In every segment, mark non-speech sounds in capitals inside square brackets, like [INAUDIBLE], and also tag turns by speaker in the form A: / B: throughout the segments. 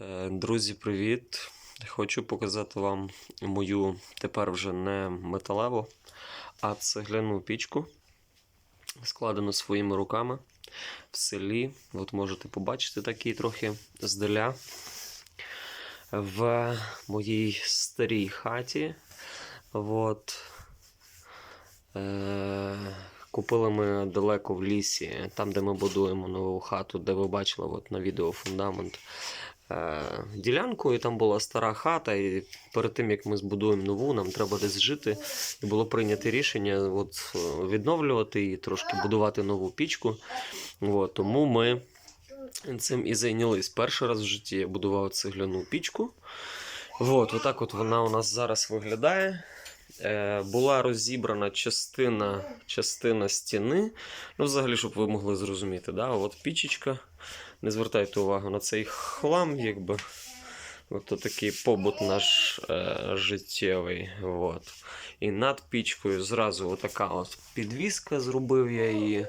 A: Е, Друзі, привіт! Хочу показати вам мою тепер вже не металеву, а цегляну пічку, складену своїми руками в селі. От можете побачити такий трохи здаля. В моїй старій хаті. От. Е, Купили ми далеко в лісі, там, де ми будуємо нову хату, де ви бачили от на відео фундамент ділянку, і там була стара хата. І перед тим як ми збудуємо нову, нам треба десь жити. І було прийнято рішення от, е, відновлювати і трошки будувати нову пічку. От, тому ми цим і зайнялись. Перший раз в житті я будував цегляну пічку. От, отак от вона у нас зараз виглядає. Е, була розібрана частина, частина стіни. Ну, взагалі, щоб ви могли зрозуміти. Да? От пічечка. Не звертайте увагу на цей хлам, якби. От то такий побут наш е, життєвий. От. І над пічкою зразу отака от підвіска зробив я її,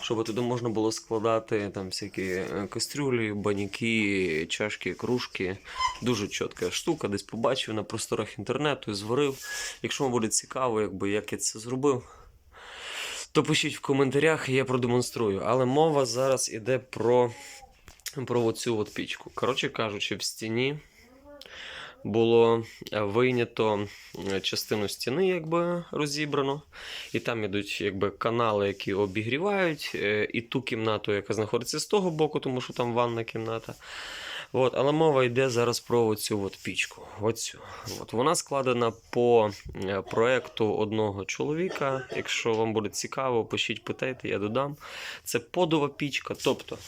A: щоб туди можна було складати там всякі е, кастрюлі, баняки, чашки, кружки. Дуже чітка штука, десь побачив на просторах інтернету і зварив. Якщо вам буде цікаво, якби, як я це зробив, то пишіть в коментарях, і я продемонструю. Але мова зараз іде про, про оцю от пічку. Коротше кажучи, в стіні було е, вийнято е, частину стіни, якби розібрано, і там ідуть якби, канали, які обігрівають, е, і ту кімнату, яка знаходиться з того боку, тому що там ванна кімната. От, але мова йде зараз про оцю от пічку. Оцю. От, вона складена по проекту одного чоловіка. Якщо вам буде цікаво, пишіть, питайте, я додам. Це подова пічка. Тобто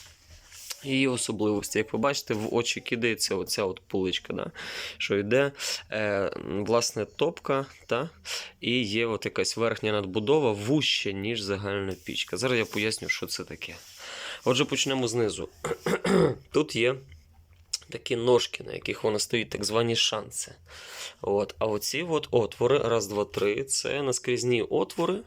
A: її особливості, як ви бачите, в очі кидається оця от поличка, да? що йде е, власне топка, та? і є от якась верхня надбудова вужче, ніж загальна пічка. Зараз я поясню, що це таке. Отже, почнемо знизу. [CLEARS THROAT] Тут є такі ножки, на яких вона стоїть, так звані шанси. От. А оці от отвори, раз, два, три, це наскрізні отвори,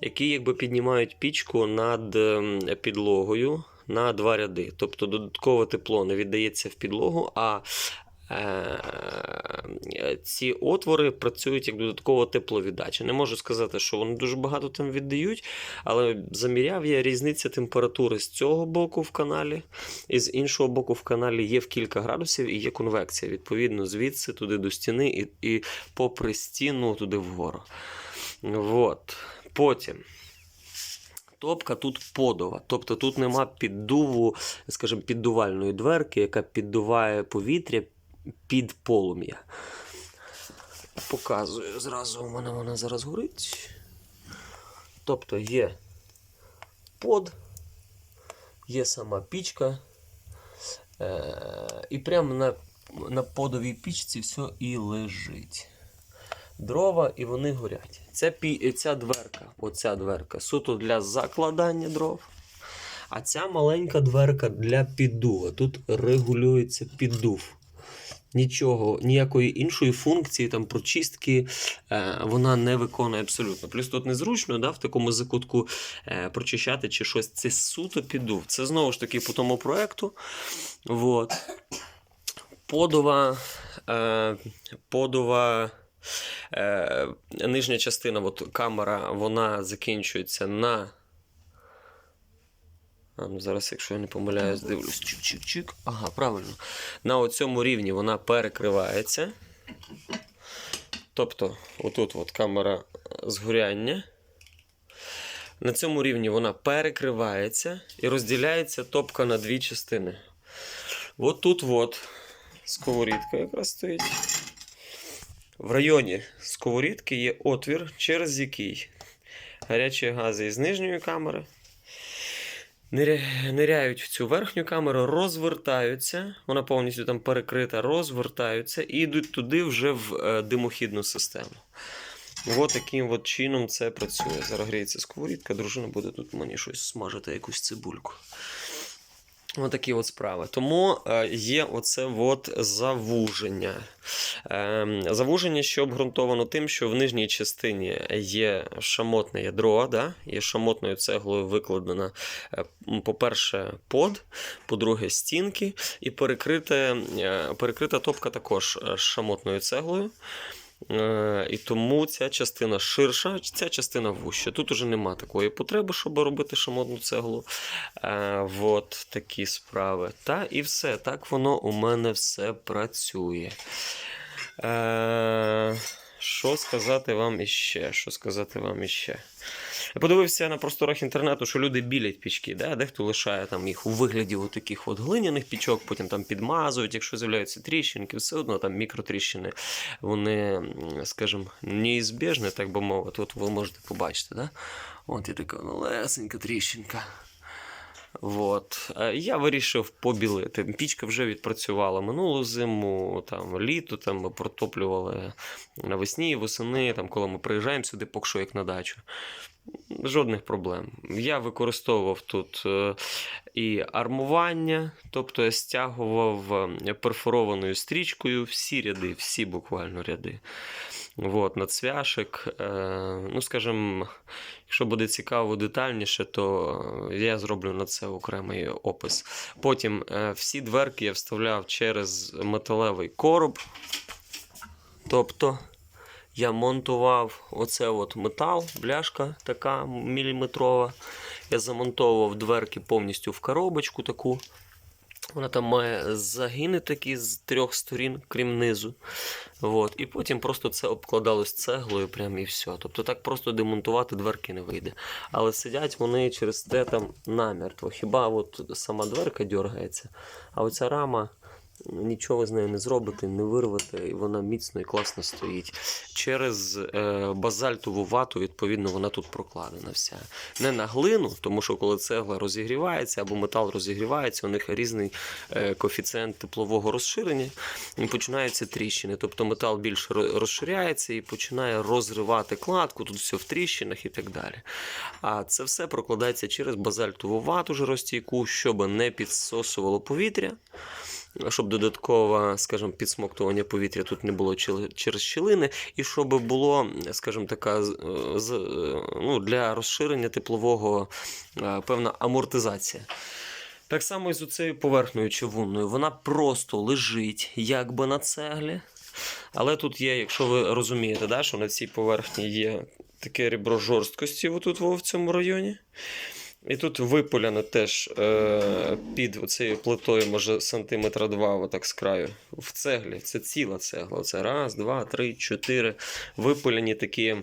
A: які якби піднімають пічку над ем, підлогою на два ряди. Тобто додаткове тепло не віддається в підлогу, а е, ці отвори працюють як додаткова тепловіддача. Не можу сказати, що вони дуже багато там віддають, але заміряв я різниця температури з цього боку в каналі, і з іншого боку в каналі є в кілька градусів і є конвекція. Відповідно, звідси туди до стіни і, і попри стіну туди вгору. От. Потім. Топка тут подова, тобто тут нема піддуву, скажімо, піддувальної дверки, яка піддуває повітря під полум'я. Показую зразу, у мене вона зараз горить. Тобто є под, є сама пічка. Е- і прямо на, на подовій пічці все і лежить. Дрова і вони горять. Ця, пі... ця дверка, оця дверка, суто для закладання дров. А ця маленька дверка для піддува. Тут регулюється піддув. Нічого, ніякої іншої функції, там прочистки е, вона не виконує абсолютно. Плюс тут незручно да, в такому закутку е, прочищати чи щось. Це суто піддув. Це знову ж таки по тому проекту. Вот. Подова. Е, подова. Е, нижня частина, от камера, вона закінчується на. Зараз, якщо я не помиляюсь, дивлюсь. Чик-чик-чик. Ага, правильно. На оцьому рівні вона перекривається. Тобто, отут от камера згоряння. На цьому рівні вона перекривається і розділяється топка на дві частини. От тут от сковорідка якраз стоїть. В районі сковорідки є отвір, через який гарячі гази із нижньої камери ниряють в цю верхню камеру, розвертаються, вона повністю там перекрита, розвертаються і йдуть туди вже в е, димохідну систему. От таким от чином це працює. Зараз гріється сковорідка, дружина буде тут мені щось смажити, якусь цибульку. Отакі от справи. Тому е, є оце от завуження. Е, завуження, що обґрунтовано тим, що в нижній частині є шамотне ядро, да? є шамотною цеглою викладена, е, по-перше, под, по-друге, стінки, і перекрита, перекрита топка також е, шамотною цеглою. Е, І тому ця частина ширша, ця частина вуща. Тут уже нема такої потреби, щоб робити шамотну цеглу. Е, от такі справи. Та і все. Так воно у мене все працює. Е, що сказати вам іще? Що сказати вам іще? Я подивився на просторах інтернету, що люди білять пічки, да? дехто лишає там їх у вигляді таких от глиняних пічок, потім там підмазують, якщо з'являються тріщинки, все одно там мікротріщини, вони, скажімо, неізбіжні, так би мовити. От ви можете побачити, да? От і така малесенька тріщинка. От. Е, Я вирішив побілити. Пічка вже відпрацювала минулу зиму, там, літо там, ми протоплювали навесні, восени, там, коли ми приїжджаємо сюди, поки що як на дачу. Жодних проблем. Я використовував тут е, і армування, тобто я стягував е, перфорованою стрічкою всі ряди, всі буквально ряди. Вот, на цвяшик. Е, ну, скажімо, якщо буде цікаво детальніше, то я зроблю на це окремий опис. Потім е, всі дверки я вставляв через металевий короб. Тобто я монтував оце от метал, бляшка така міліметрова. Я замонтовував дверки повністю в коробочку таку. Вона там має загини такі з трьох сторін, крім низу. От. І потім просто це обкладалось цеглою, прям і все. Тобто так просто демонтувати дверки не вийде. Але сидять вони через те там намертво. Хіба от сама дверка дергається, а оця рама. Нічого з нею не зробити, не вирвати, і вона міцно і класно стоїть. Через е, базальтову вату, відповідно, вона тут прокладена вся. Не на глину, тому що коли цегла розігрівається або метал розігрівається, у них різний е, коефіцієнт теплового розширення, і починаються тріщини. Тобто метал більше розширяється і починає розривати кладку, тут все в тріщинах і так далі. А це все прокладається через базальтову вату жиростійку, щоб не підсосувало повітря щоб додаткове, скажімо, підсмоктування повітря тут не було через щілини, і щоб було, скажімо, така ну, для розширення теплового е, певна амортизація. Так само і з оцею поверхнею човунною. Вона просто лежить якби на цеглі. Але тут є, якщо ви розумієте, да, що на цій поверхні є таке ребро жорсткості отут в цьому районі. І тут випуляно теж е, під оцією плитою, може, сантиметра два, отак з краю. В цеглі. Це ціла цегла. Це раз, два, три, чотири. Випуляні такі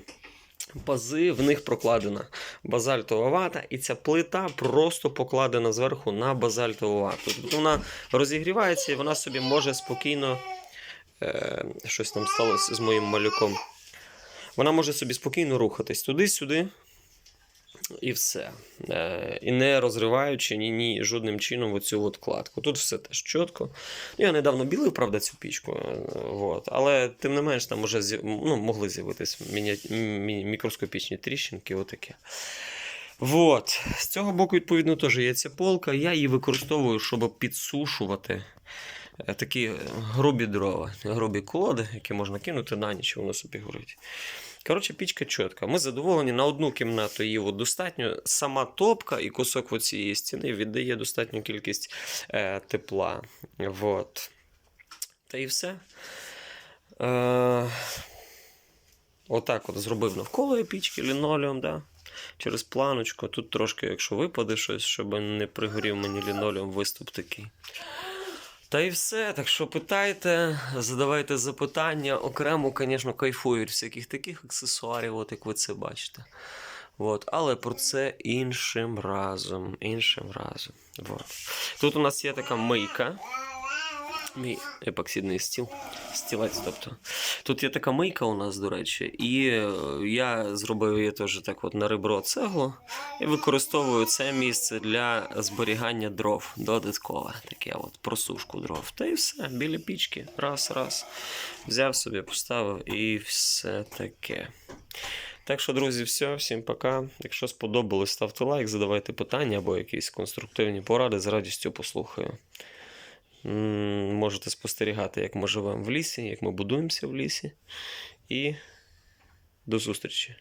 A: пази, в них прокладена базальтова вата, і ця плита просто покладена зверху на базальтову вату. Тобто вона розігрівається і вона собі може спокійно. Е, щось там сталося з моїм малюком. Вона може собі спокійно рухатись туди-сюди. І все. Е, і не розриваючи ні, ні жодним чином оцю от кладку. Тут все теж чітко. Я недавно білив, правда, цю пічку. е, от. Але тим не менш, там з'яв- ну, могли з'явитись міня... мі- мікроскопічні тріщинки. Отаке. Вот. З цього боку, відповідно, теж є ця полка. Я її використовую, щоб підсушувати е, такі грубі дрова, грубі колоди, які можна кинути на ніч, воно собі горить. Коротше, пічка чітка. Ми задоволені на одну кімнату її от достатньо. Сама топка і кусок цієї стіни віддає достатню кількість е, тепла. Вот. Та і все. Е, отак от зробив навколо пічки лінолеум, да? через планочку. Тут трошки, якщо випаде щось, щоб не пригорів мені лінолеум, виступ такий. Та і все. Так що питайте, задавайте запитання. Окремо, звісно, кайфую від всяких таких аксесуарів, от як ви це бачите. От. Але про це іншим разом. Іншим разом. От. Тут у нас є така мийка. Мій епоксидний стіл. Стілець, тобто. Тут є така мийка у нас, до речі, і е, я зробив її теж так от на ребро цеглу і використовую це місце для зберігання дров додаткове. Таке от просушку дров. Та і все, біля пічки. Раз, раз. Взяв собі, поставив і все таке. Так що, друзі, все, всім пока. Якщо сподобалось, ставте лайк, задавайте питання або якісь конструктивні поради, з радістю послухаю. Можете спостерігати, як ми живемо в лісі, як ми будуємося в лісі. І до зустрічі!